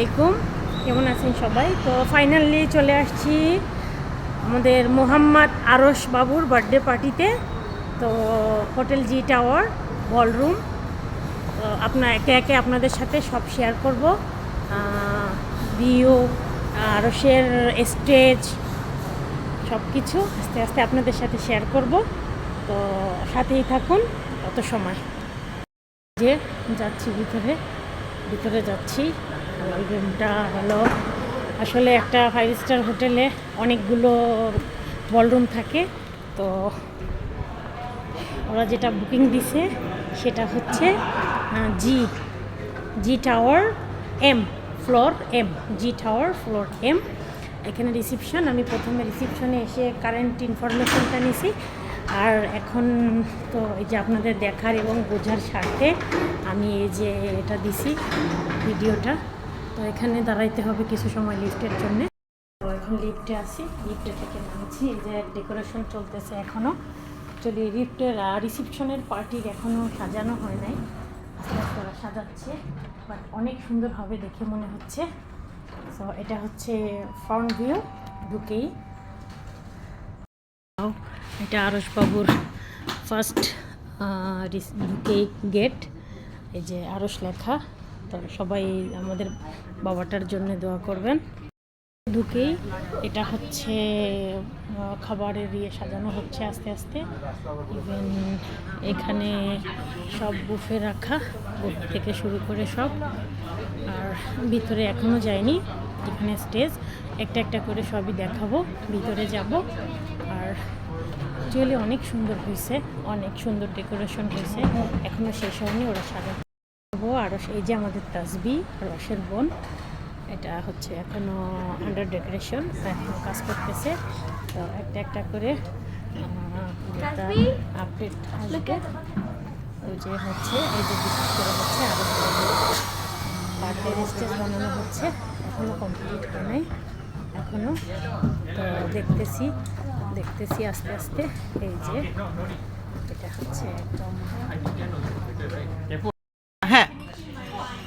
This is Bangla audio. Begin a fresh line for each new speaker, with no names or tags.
আলাইকুম। কেমন আছেন সবাই? তো ফাইনালি চলে আসছি আমাদের মোহাম্মদ আরশ বাবুর বার্থডে পার্টিতে তো হোটেল জি টাওয়ার বলরুম তো আপনার একে একে আপনাদের সাথে সব শেয়ার করব। ভিউ আরশের স্টেজ সব কিছু আস্তে আস্তে আপনাদের সাথে শেয়ার করব। তো সাথেই থাকুন, অত সময়। যে যাচ্ছি ভিতরে ভিতরে যাচ্ছি। ওই রুমটা হলো আসলে একটা ফাইভ স্টার হোটেলে অনেকগুলো বলরুম থাকে। তো ওরা যেটা বুকিং দিছে সেটা হচ্ছে G G tower M floor M G tower floor M এখানে রিসিপশন আমি প্রথমে রিসিপশনে এসে কারেন্ট ইনফরমেশনটা নিছি। আর এখন তো এই যে আপনাদের দেখার এবং বোঝার স্বার্থে আমি এই যে এটা দিছি ভিডিওটা তো এখানে দাঁড়াইতে হবে কিছু সময় লিফটের জন্যে। তো এখন লিফটে আছি। লিফটে থেকে নামছি। এই যে ডেকোরেশন চলতেছে এখনও চলি লিফটের রিসিপশনের পার্টির এখনও সাজানো হয় নাই। আস্তে আস্তে ওরা সাজাচ্ছে। বাট অনেক সুন্দর হবে দেখে মনে হচ্ছে। সো এটা হচ্ছে ফ্রন্ট ভিউ ঢুকেই। এটা আরসবাবুর ফার্স্ট ঢুকেই গেট এই যে আরস লেখা। তো সবাই আমাদের বাবাটার জন্য দোয়া করবেন। ঢুকেই এটা হচ্ছে খাবারের ইয়ে সাজানো হচ্ছে আস্তে আস্তে। ইভেন এখানে সব বুফে রাখা, বুফে থেকে শুরু করে সব। আর ভিতরে এখনও যায়নি এখানে স্টেজ। একটা একটা করে সবই দেখাবো, ভিতরে যাব। আর অ্যাকচুয়ালি অনেক সুন্দর হয়েছে, অনেক সুন্দর ডেকোরেশন হয়েছে। এখনও শেষ হয়নি, ওরা সাজানো আর এই যে আমাদের তাসবি রসের বোন এটা হচ্ছে এখনও আন্ডার ডেকোরেশন এখনও কাজ করতেছে। তো একটা একটা করে আপডেট আসবে। ওই যে হচ্ছে এই যে বিশেষ করে হচ্ছে আরও বার্থডে স্টেজ বানানো হচ্ছে এখনও কমপ্লিট হয় নাই এখনও তো দেখতেছি দেখতেছি আস্তে আস্তে এই যে এটা হচ্ছে একদম